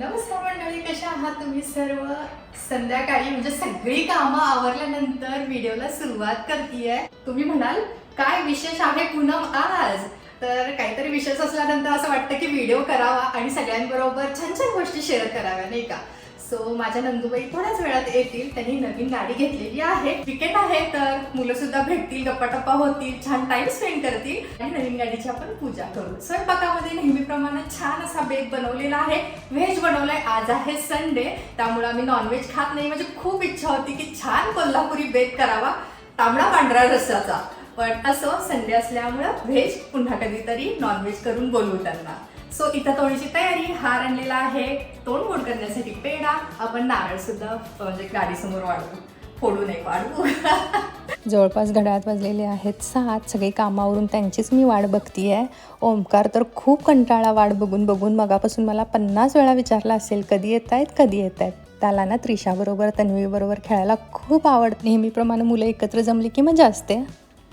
नमस्कार मंडळी कशा आहात तुम्ही सर्व? संध्याकाळी म्हणजे सगळी कामं आवरल्यानंतर व्हिडिओला सुरुवात करतीये. तुम्ही म्हणाल काय विशेष आहे पूनम आज? तर काहीतरी विशेष असल्यानंतर असं वाटतं की व्हिडिओ करावा आणि सगळ्यांबरोबर छान छान गोष्टी शेअर कराव्या नाही का? सो माझ्या नंदुबाई थोड्याच वेळात येतील. त्यांनी नवीन गाडी घेतलेली आहे. विकेट आहे तर मुलं सुद्धा भेटतील गप्पाटप्पा होतील छान टाइम स्पेंड करतील. आणि नवीन गाडीची आपण पूजा करू. स्वयंपाकामध्ये नेहमीप्रमाणे छान असा बेक बनवलेला आहे. व्हेज बनवलाय. आज आहे संडे त्यामुळे आम्ही नॉनव्हेज खात नाही. म्हणजे खूप इच्छा होती की छान कोल्हापुरी बेक करावा. तांबडा पांढरा रस्साचा पण असं संडे असल्यामुळं व्हेज पुन्हा कधीतरी नॉनव्हेज करून बोलवू त्यांना. सो इथं थोडीशी तयारी हार आणलेला आहे. तोंड गोड करण्यासाठी पेढा आपण नारळ सुद्धा म्हणजे गाडीसमोर वाढवू. फोडू नये वाढवू. जवळपास घड्याळात वाजलेले आहेत सात. सगळी कामावरून त्यांचीच मी वाट बघती आहे ओमकार तर खूप कंटाळा वाट बघून बघून मगापासून मला पन्नास वेळा विचारला असेल कधी येत आहेत कधी येत आहेत त्याला ना त्रिशाबरोबर तन्वीबरोबर खेळायला खूप आवडते. नेहमीप्रमाणे मुलं एकत्र जमली की मजा असते.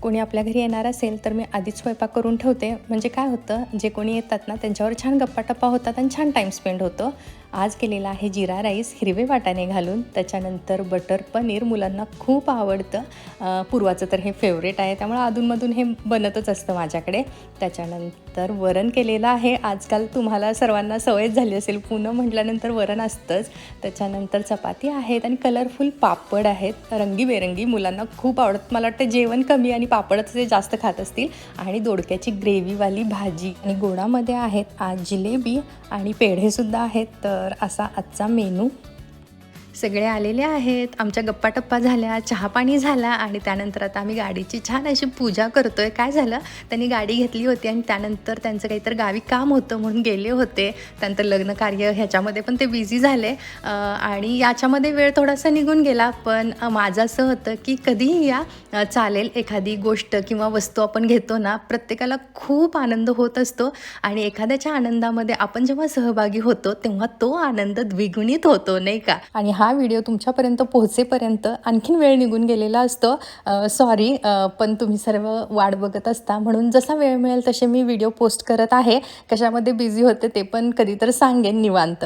कोणी आपल्या घरी येणार असेल तर मी आधीच स्वयंपाक करून ठेवते. म्हणजे काय होतं जे कोणी येतात ना त्यांच्यावर छान गप्पाटप्पा होतात आणि छान टाईम स्पेंड होतो. आज केलेला आहे जिरा राईस हिरवे वाटाणे घालून. त्याच्यानंतर बटर पनीर मुलांना खूप आवडतं. पूर्वाचं तर हे फेवरेट आहे. त्यामुळे अधूनमधून हे बनतच असतं माझ्याकडे. त्याच्यानंतर तर वरण केलेलं आहे. आजकाल तुम्हाला सर्वांना सवयच झाली असेल. पुणं म्हटल्यानंतर वरण असतंच. त्याच्यानंतर चपाती आहेत आणि कलरफुल पापड आहेत. रंगीबेरंगी मुलांना खूप आवडत. मला वाटतं जेवण कमी आणि पापडच ते जास्त खात असतील. आणि दोडक्याची ग्रेव्हीवाली भाजी आणि गोडामध्ये आहेत. आज जिलेबी आणि पेढेसुद्धा आहेत. तर असा आजचा मेनू. सगळे आलेले आहेत आमच्या गप्पाटप्पा झाल्या चहापाणी झाला आणि त्यानंतर आता आम्ही गाडीची छान अशी पूजा करतोय. काय झालं? त्यांनी गाडी घेतली होती आणि त्यानंतर त्यांचं काहीतरी गावी काम होतं म्हणून गेले होते. त्यानंतर लग्न कार्य ह्याच्यामध्ये पण ते बिझी झाले. आणि याच्यामध्ये वेळ थोडासा निघून गेला पण माझं असं होतं की कधीही या चालेल एखादी गोष्ट किंवा वस्तू आपण घेतो ना प्रत्येकाला खूप आनंद होत असतो आणि एखाद्याच्या आनंदामध्ये आपण जेव्हा सहभागी होतो तेव्हा तो आनंद द्विगुणित होतो नाही का? आणि हा हा व्हिडिओ तुमच्यापर्यंत पोहोचेपर्यंत आणखीन वेळ निघून गेलेला असतो. सॉरी पण तुम्ही सर्व वाट बघत असता. म्हणून जसा वेळ मिळेल तसे मी व्हिडिओ पोस्ट करत आहे. कशामध्ये बिझी होते ते पण कधी तर सांगेन निवांत.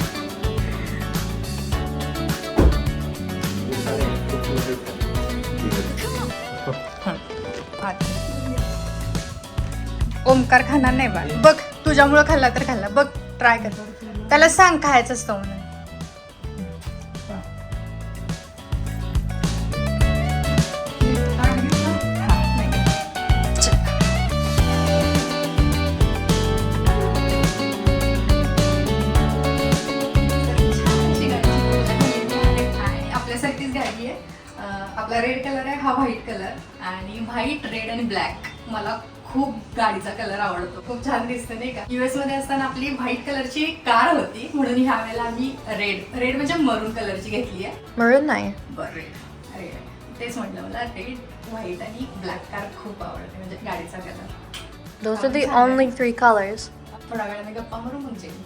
ओमकार खाणार नाही बा बघ तुझ्यामुळं खाल्ला तर खाल्ला. बघ ट्राय कर. त्याला सांग खायचं असतं म्हणून. आपला रेड कलर आहे हा व्हाईट कलर आणि व्हाईट रेड आणि ब्लॅक मला खूप गाडीचा कलर आवडतो. खूप छान दिसतं नाही का? युएसमध्ये असताना आपली व्हाईट कलरची कार होती. म्हणून ह्या वेळेला आम्ही रेड रेड म्हणजे मरून कलरची घेतली आहे. मिळून नाही. बरं रेड रेड तेच म्हटलं मला रेड व्हाईट आणि ब्लॅक कार खूप आवडते म्हणजे गाडीचा colour Those are the only three colors. थोड्या वेळाने गप्पा मारून मग जेवू.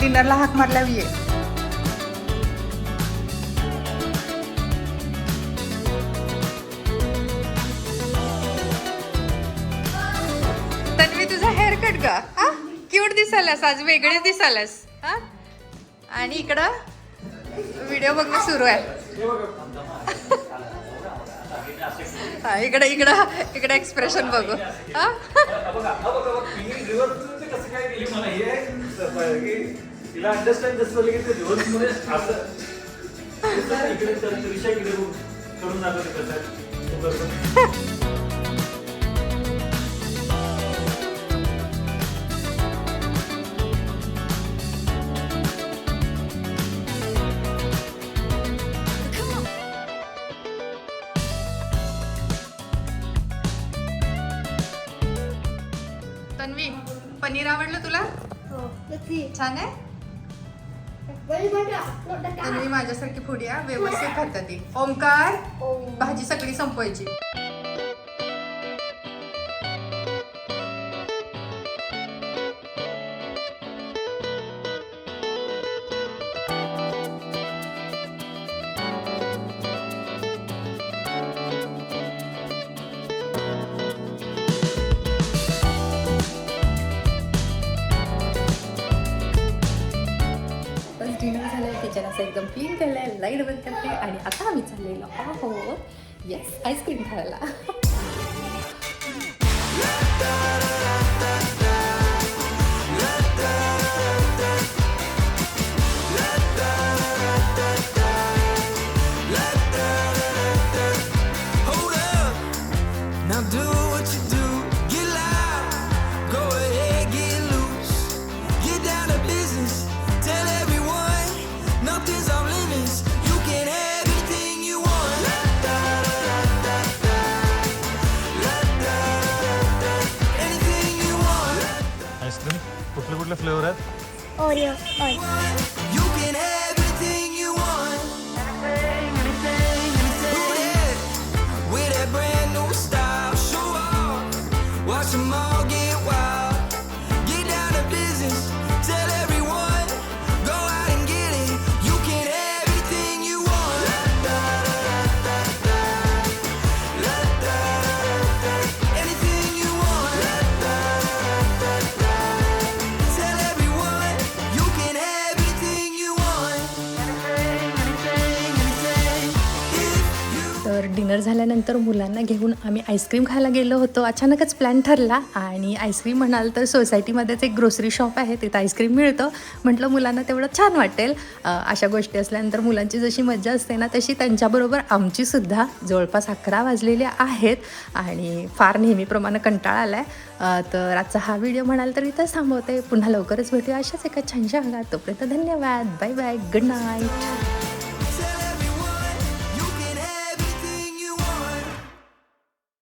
डिनरला हाक मारला तुझा का? हा? क्यूट दिसायलास आज वेगळेच दिसायलास. हा? आणि इकडं व्हिडिओ बघणं सुरू आहे. हा इकडं इकडं इकडं एक्सप्रेशन बघू. हा? अंडरस्टँड पनीर आवडलं तुला? छान आहे? तन्वी माझ्यासारखी फुडी आहे व्यवस्थित खातात ती. ओमकार भाजी सगळी संपवायची. असं एकदम क्लीन केलं आहे लाइट बंद करते आणि आता आम्ही चाललेलो आहोत. येस आईस्क्रीम खायला. Style. Show off. Watch them all get wild. Dinner झाल्यानंतर मुलांना घेऊन आम्ही आईस्क्रीम खायला गेलो होतो. अचानकच प्लॅन ठरला आणि आईस्क्रीम म्हणाल तर सोसायटीमध्येच एक ग्रोसरी शॉप आहे तिथं आईस्क्रीम मिळतं. म्हटलं मुलांना तेवढं छान वाटेल. अशा गोष्टी असल्यानंतर मुलांची जशी मज्जा असते ना तशी त्यांच्याबरोबर आमचीसुद्धा जवळपास अकरा वाजलेले आहेत आणि फार नेहमीप्रमाणे कंटाळा आला आहे तर आजचा हा व्हिडिओ म्हणाल तर इथंच थांबवते. पुन्हा लवकरच भेटूया अशाच एका छानशा भागात तोपर्यंत धन्यवाद. Bye bye. Good night.